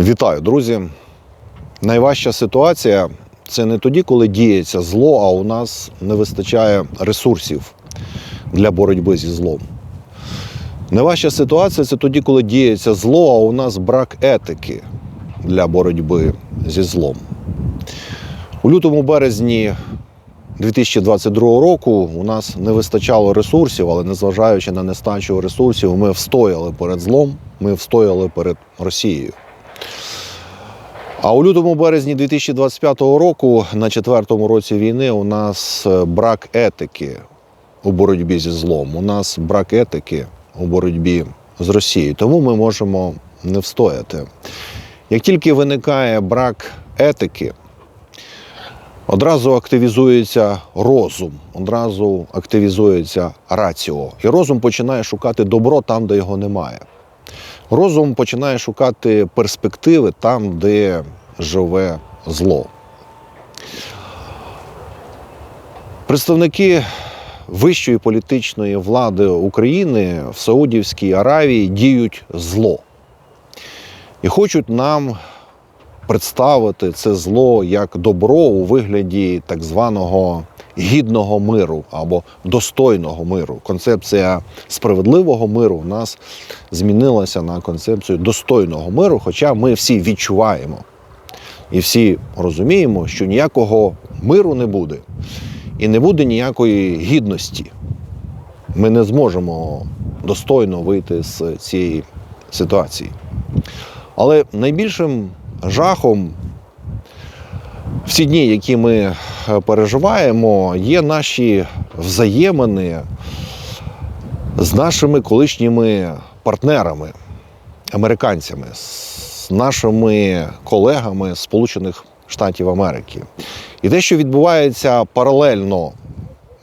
Вітаю, друзі. Найважча ситуація це не тоді, коли діється зло, а у нас не вистачає ресурсів для боротьби зі злом. Найважча ситуація це тоді, коли діється зло, а у нас брак етики для боротьби зі злом. У лютому березні 2022 року у нас не вистачало ресурсів, але незважаючи на нестачу ресурсів, ми встояли перед злом, ми встояли перед Росією. А у лютому березні 2025 року, на четвертому році війни, у нас е, брак етики у боротьбі зі злом. У нас брак етики у боротьбі з Росією. Тому ми можемо не встояти. Як тільки виникає брак етики, одразу активізується розум, одразу активізується раціо. І розум починає шукати добро там, де його немає. Розум починає шукати перспективи там, де живе зло. Представники вищої політичної влади України в Саудівській Аравії діють зло і хочуть нам представити це зло як добро у вигляді так званого гідного миру або достойного миру. Концепція справедливого миру в нас змінилася на концепцію достойного миру, хоча ми всі відчуваємо і всі розуміємо, що ніякого миру не буде і не буде ніякої гідності. Ми не зможемо достойно вийти з цієї ситуації. Але найбільшим жахом в ці дні, які ми е, переживаємо, є наші взаємини з нашими колишніми партнерами, американцями, з нашими колегами з Сполучених Штатів Америки. І те, що відбувається паралельно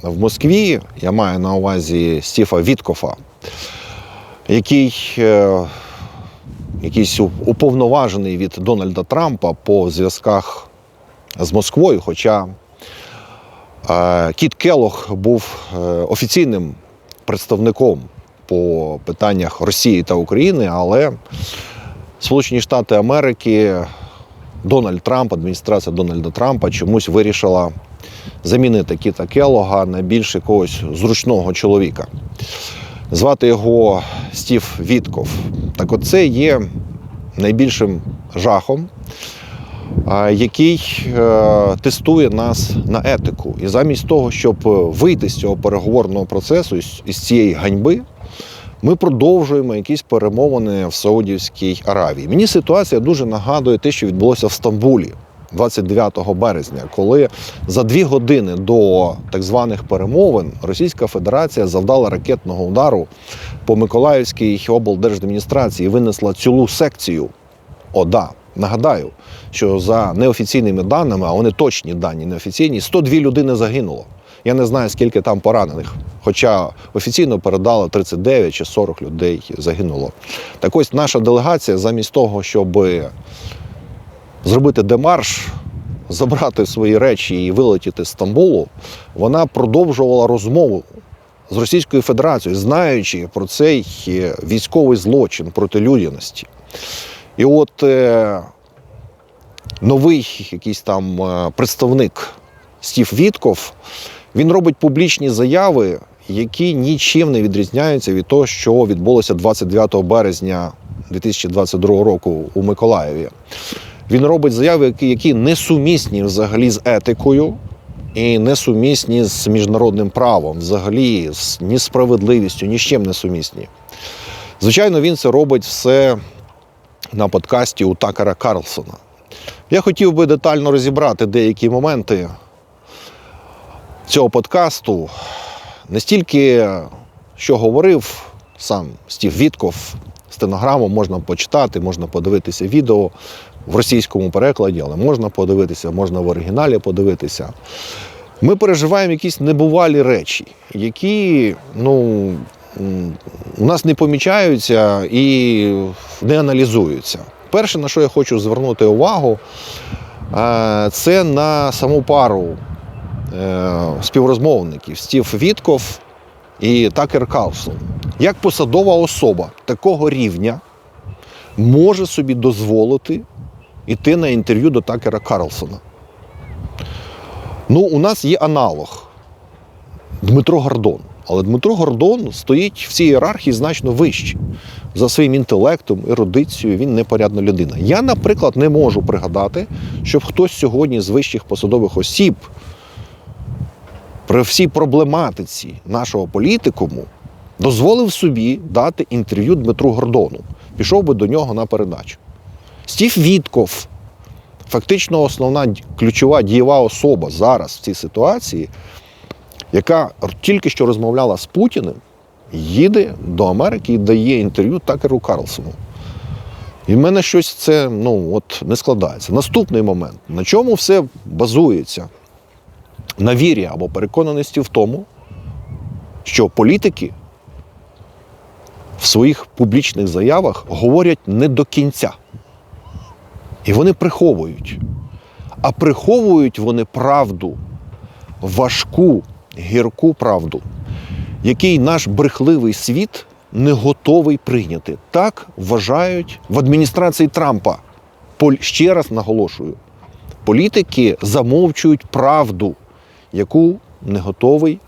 в Москві, я маю на увазі Стіфа Віткофа, який е, якийсь уповноважений від Дональда Трампа по зв'язках з Москвою. Хоча е, Кіт Келох був е, офіційним представником по питаннях Росії та України, але Сполучені Штати Америки, Дональд Трамп, адміністрація Дональда Трампа чомусь вирішила замінити Кіта Келога на більш якогось зручного чоловіка. Звати його Стів Вітков. Так от це є найбільшим жахом, який е, тестує нас на етику. І замість того, щоб вийти з цього переговорного процесу, із цієї ганьби, ми продовжуємо якісь перемовини в Саудівській Аравії. Мені ситуація дуже нагадує те, що відбулося в Стамбулі. 29 березня, коли за дві години до так званих перемовин Російська Федерація завдала ракетного удару по Миколаївській облдержадміністрації і винесла цілу секцію ОДА. Нагадаю, що за неофіційними даними, а вони точні дані, неофіційні, 102 людини загинуло. Я не знаю, скільки там поранених. Хоча офіційно передали 39 чи 40 людей загинуло. Так ось наша делегація, замість того, щоб зробити демарш, забрати свої речі і вилетіти з Стамбулу, вона продовжувала розмову з Російською Федерацією, знаючи про цей е, військовий злочин проти людяності. І от е, новий якийсь там е, представник Стів Вітков, він робить публічні заяви, які нічим не відрізняються від того, що відбулося 29 березня 2022 року у Миколаєві. Він робить заяви, які, несумісні взагалі з етикою і несумісні з міжнародним правом, взагалі з ні справедливістю, ні з чим не сумісні. Звичайно, він це робить все на подкасті у Такера Карлсона. Я хотів би детально розібрати деякі моменти цього подкасту. Не стільки, що говорив сам Стів Вітков, стенограму можна почитати, можна подивитися відео в російському перекладі, але можна подивитися, можна в оригіналі подивитися. Ми переживаємо якісь небувалі речі, які ну, у нас не помічаються і не аналізуються. Перше, на що я хочу звернути увагу, е, це на саму пару е, співрозмовників Стів Вітков і Такер Карлсон. Як посадова особа такого рівня може собі дозволити йти на інтерв'ю до Такера Карлсона. Ну, у нас є аналог Дмитро Гордон. Але Дмитро Гордон стоїть в цій ієрархії значно вище. За своїм інтелектом, ерудицією, він непорядна людина. Я, наприклад, не можу пригадати, щоб хтось сьогодні з вищих посадових осіб при всій проблематиці нашого політикуму дозволив собі дати інтерв'ю Дмитру Гордону. Пішов би до нього на передачу. Стів Вітков, фактично основна ключова дієва особа зараз в цій ситуації, яка тільки що розмовляла з Путіним, їде до Америки і дає інтерв'ю Такеру Карлсону. І в мене щось це ну, от, не складається. Наступний момент. На чому все базується? На вірі або переконаності в тому, що політики в своїх публічних заявах говорять не до кінця. І вони приховують. А приховують вони правду, важку, гірку правду, який наш брехливий світ не готовий прийняти. Так вважають в адміністрації Трампа. Ще раз наголошую: політики замовчують правду, яку не готовий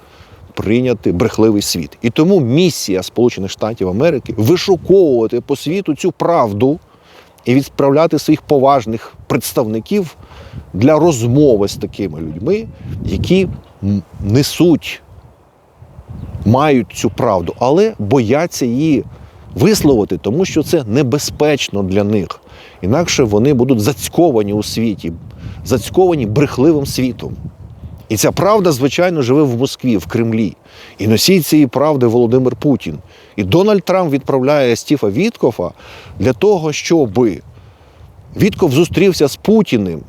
прийняти брехливий світ. І тому місія Сполучених Штатів Америки вишуковувати по світу цю правду і відправляти своїх поважних представників для розмови з такими людьми, які несуть, мають цю правду, але бояться її висловити, тому що це небезпечно для них. Інакше вони будуть зацьковані у світі, зацьковані брехливим світом. І ця правда, звичайно, живе в Москві, в Кремлі. І носій цієї правди Володимир Путін. І Дональд Трамп відправляє Стіфа Віткофа для того, щоб Вітков зустрівся з Путіним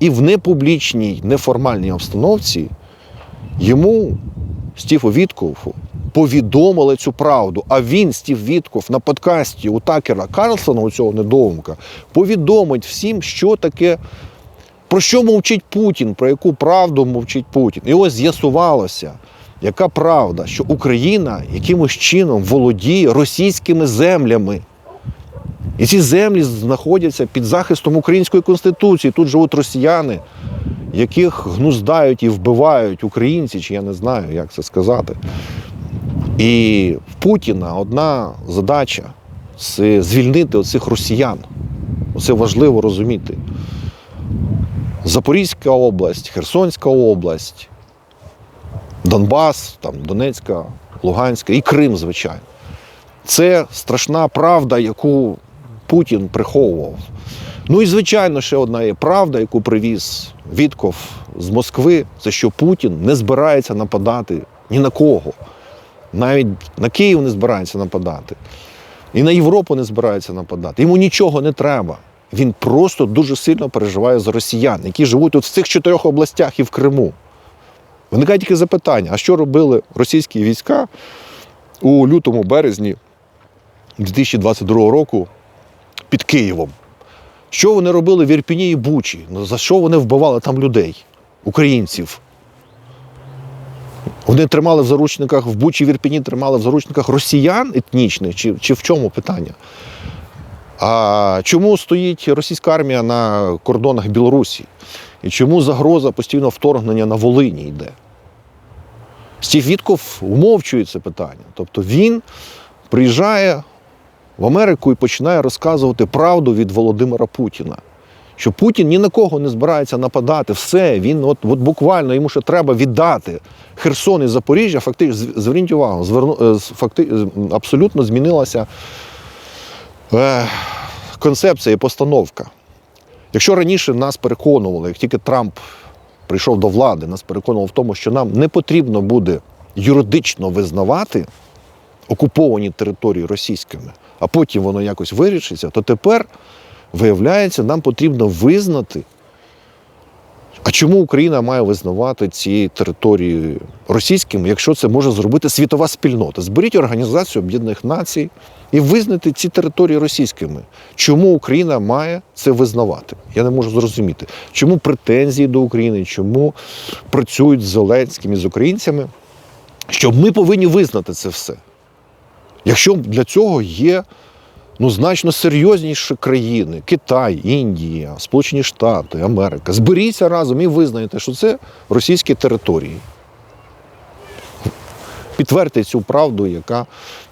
і в непублічній, неформальній обстановці йому, Стіфу Віткову, повідомили цю правду. А він, Стів Вітков, на подкасті у Такера Карлсона, у цього недоумка, повідомить всім, що таке про що мовчить Путін, про яку правду мовчить Путін. І ось з'ясувалося, яка правда, що Україна якимось чином володіє російськими землями. І ці землі знаходяться під захистом української конституції. Тут живуть росіяни, яких гнуздають і вбивають українці, чи я не знаю, як це сказати. І в Путіна одна задача це звільнити оцих росіян. Це важливо розуміти. Запорізька область, Херсонська область, Донбас, там, Донецька, Луганська і Крим, звичайно. Це страшна правда, яку Путін приховував. Ну і, звичайно, ще одна є правда, яку привіз Вітков з Москви, це що Путін не збирається нападати ні на кого. Навіть на Київ не збирається нападати. І на Європу не збирається нападати. Йому нічого не треба. Він просто дуже сильно переживає за росіян, які живуть тут в цих чотирьох областях і в Криму. Виникає тільки запитання: а що робили російські війська у лютому березні 2022 року під Києвом? Що вони робили в Ірпіні і Бучі? Ну, За що вони вбивали там людей, українців? Вони тримали в заручниках в Бучі в Ірпіні тримали в заручниках росіян етнічних, чи, чи в чому питання? А чому стоїть російська армія на кордонах Білорусі? І чому загроза постійного вторгнення на Волині йде? Стів Вітков умовчує це питання. Тобто він приїжджає в Америку і починає розказувати правду від Володимира Путіна. Що Путін ні на кого не збирається нападати, все, він от, от буквально йому ще треба віддати Херсон і Запоріжжя. Фактично, зверніть увагу, зверну, е, факти, абсолютно змінилася е, концепція і постановка. Якщо раніше нас переконували, як тільки Трамп прийшов до влади, нас переконував в тому, що нам не потрібно буде юридично визнавати окуповані території російськими, а потім воно якось вирішиться, то тепер, виявляється, нам потрібно визнати. А чому Україна має визнавати ці території російськими, якщо це може зробити світова спільнота? Зберіть Організацію Об'єднаних Націй і визнати ці території російськими. Чому Україна має це визнавати? Я не можу зрозуміти. Чому претензії до України, чому працюють з Зеленським і з українцями, що ми повинні визнати це все. Якщо для цього є ну, значно серйозніші країни Китай, Індія, Сполучені Штати, Америка. Зберіться разом і визнаєте, що це російські території. Підтвердьте цю правду, яка,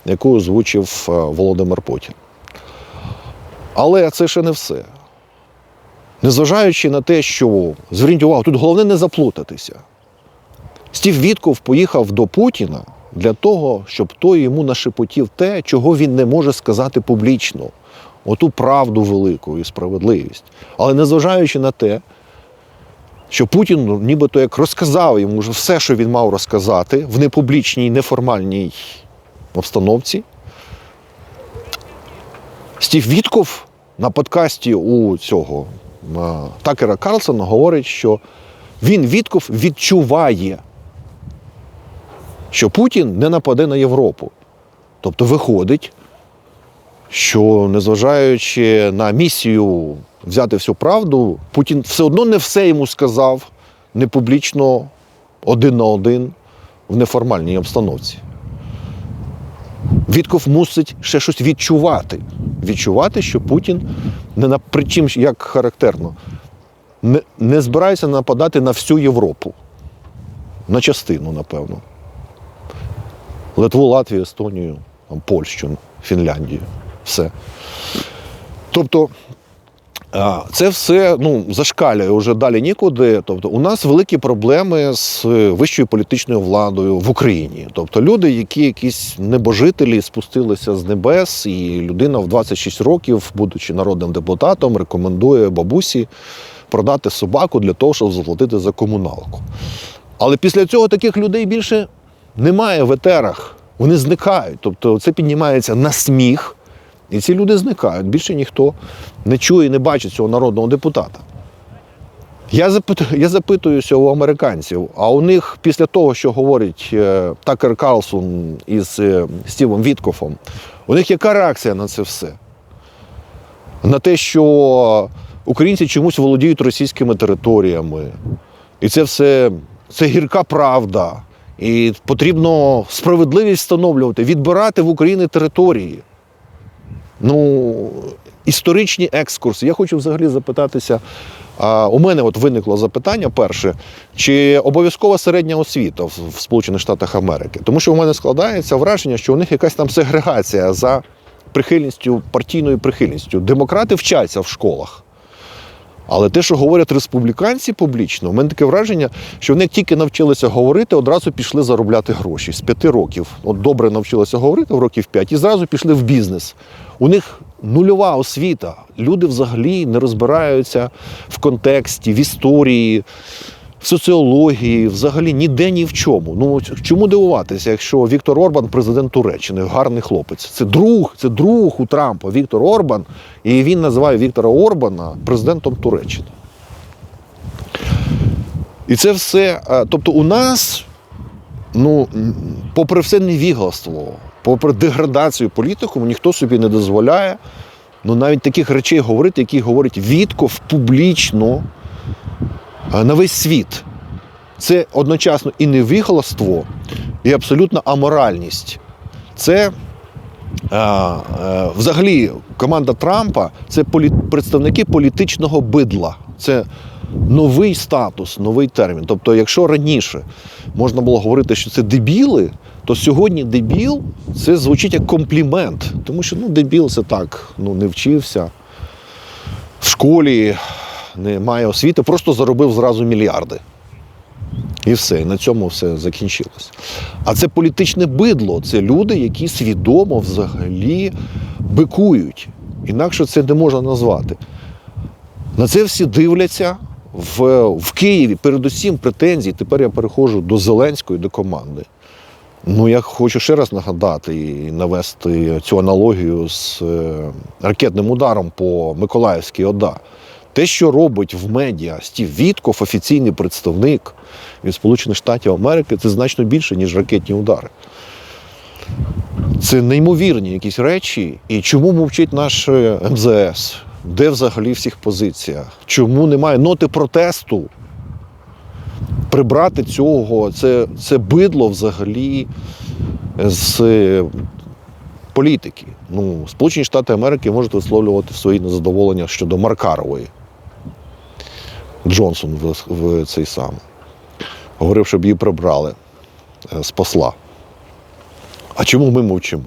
яку озвучив е, Володимир Путін. Але це ще не все. Незважаючи на те, що зверніть увагу, тут головне не заплутатися. Стів Вітков поїхав до Путіна для того, щоб той йому нашепотів те, чого він не може сказати публічно. Оту правду велику і справедливість. Але незважаючи на те, що Путін ну, нібито як розказав йому вже все, що він мав розказати в непублічній, неформальній обстановці. Стів Вітков на подкасті у цього Такера Карлсона говорить, що він Вітков відчуває, що Путін не нападе на Європу. Тобто виходить, що незважаючи на місію взяти всю правду, Путін все одно не все йому сказав не публічно, один на один в неформальній обстановці. Вітков мусить ще щось відчувати. Відчувати, що Путін не на причим, як характерно, не, не збирається нападати на всю Європу. На частину, напевно. Литву, Латвію, Естонію, Польщу, Фінляндію. Все. Тобто, це все ну, зашкалює вже далі нікуди. Тобто, у нас великі проблеми з вищою політичною владою в Україні. Тобто, люди, які якісь небожителі спустилися з небес, і людина в 26 років, будучи народним депутатом, рекомендує бабусі продати собаку для того, щоб заплатити за комуналку. Але після цього таких людей більше немає в етерах. Вони зникають. Тобто це піднімається на сміх, і ці люди зникають. Більше ніхто не чує і не бачить цього народного депутата. Я запитую, я запитуюся у американців, а у них після того, що говорить е, Такер Карлсон із е, Стівом Віткофом, у них яка реакція на це все? На те, що українці чомусь володіють російськими територіями. І це все це гірка правда. І потрібно справедливість встановлювати, відбирати в Україні території. Ну, історичні екскурси. Я хочу взагалі запитатися. А, у мене от виникло запитання перше, чи обов'язкова середня освіта в, Сполучених Штатах Америки? Тому що у мене складається враження, що у них якась там сегрегація за прихильністю, партійною прихильністю. Демократи вчаться в школах. Але те, що говорять республіканці публічно, у мене таке враження, що вони тільки навчилися говорити, одразу пішли заробляти гроші з п'яти років. От добре навчилися говорити в років п'ять і зразу пішли в бізнес. У них нульова освіта. Люди взагалі не розбираються в контексті, в історії, в соціології, взагалі ніде ні в чому. Ну чому дивуватися, якщо Віктор Орбан президент Туреччини, гарний хлопець. Це друг, це друг у Трампа Віктор Орбан, і він називає Віктора Орбана президентом Туреччини. І це все. е, Тобто, у нас, ну, попри все невігластво, попри деградацію політику, ніхто собі не дозволяє ну, навіть таких речей говорити, які говорить Вітков публічно на весь світ. Це одночасно і невігластво, і абсолютна аморальність. Це взагалі команда Трампа це представники політичного бидла. Це новий статус, новий термін. Тобто, якщо раніше можна було говорити, що це дебіли, то сьогодні дебіл це звучить як комплімент. Тому що ну, дебіл це так, ну не вчився в школі, не має освіти, просто заробив зразу мільярди. І все, і на цьому все закінчилось. А це політичне бидло, це люди, які свідомо взагалі бикують. Інакше це не можна назвати. На це всі дивляться в, в Києві. Передусім претензії. Тепер я переходжу до Зеленської, до команди. Ну, я хочу ще раз нагадати і навести цю аналогію з е, ракетним ударом по Миколаївській ОДА. Те, що робить в медіа Стів Вітков, офіційний представник від Сполучених Штатів Америки, це значно більше, ніж ракетні удари. Це неймовірні якісь речі. І чому мовчить наш е, МЗС? Де взагалі всіх позиція? Чому немає ноти протесту? Прибрати цього, це, це бидло взагалі з е, політики. Ну, Сполучені Штати Америки можуть висловлювати свої незадоволення щодо Маркарової. Джонсон в, в цей сам. Говорив, щоб її прибрали е, з посла. А чому ми мовчимо?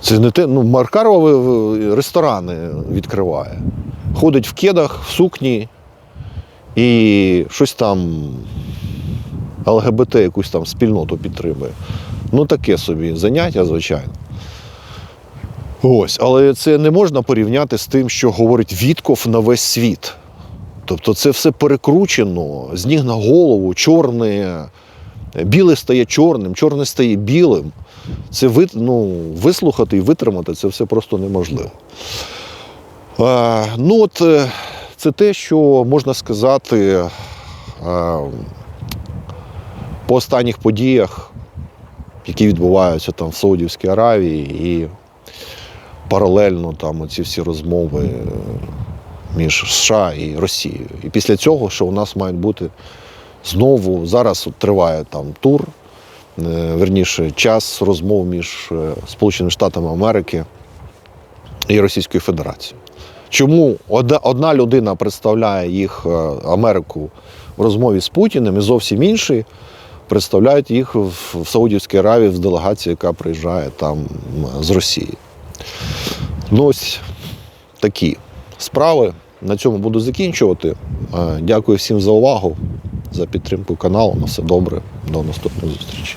Це не те, ну, Маркарова ресторани відкриває. Ходить в кедах, в сукні і щось там ЛГБТ, якусь там спільноту підтримує. Ну, таке собі заняття, звичайно. Ось, але це не можна порівняти з тим, що говорить Вітков на весь світ. Тобто це все перекручено з ніг на голову, чорне, біле стає чорним, чорне стає білим. Це ви, ну, вислухати і витримати це все просто неможливо. Е, ну, от е, це те, що можна сказати е, по останніх подіях, які відбуваються там в Саудівській Аравії, і паралельно там ці всі розмови між США і Росією. І після цього, що у нас мають бути знову, зараз от триває там тур, е, верніше, час розмов між е, Сполученими Штатами Америки і Російською Федерацією. Чому одна, людина представляє їх е, Америку в розмові з Путіним і зовсім інші представляють їх в Саудівській Аравії в делегації, яка приїжджає там з Росії. Ну ось такі справи. На цьому буду закінчувати. Е, Дякую всім за увагу, за підтримку каналу. На все добре. До наступної зустрічі.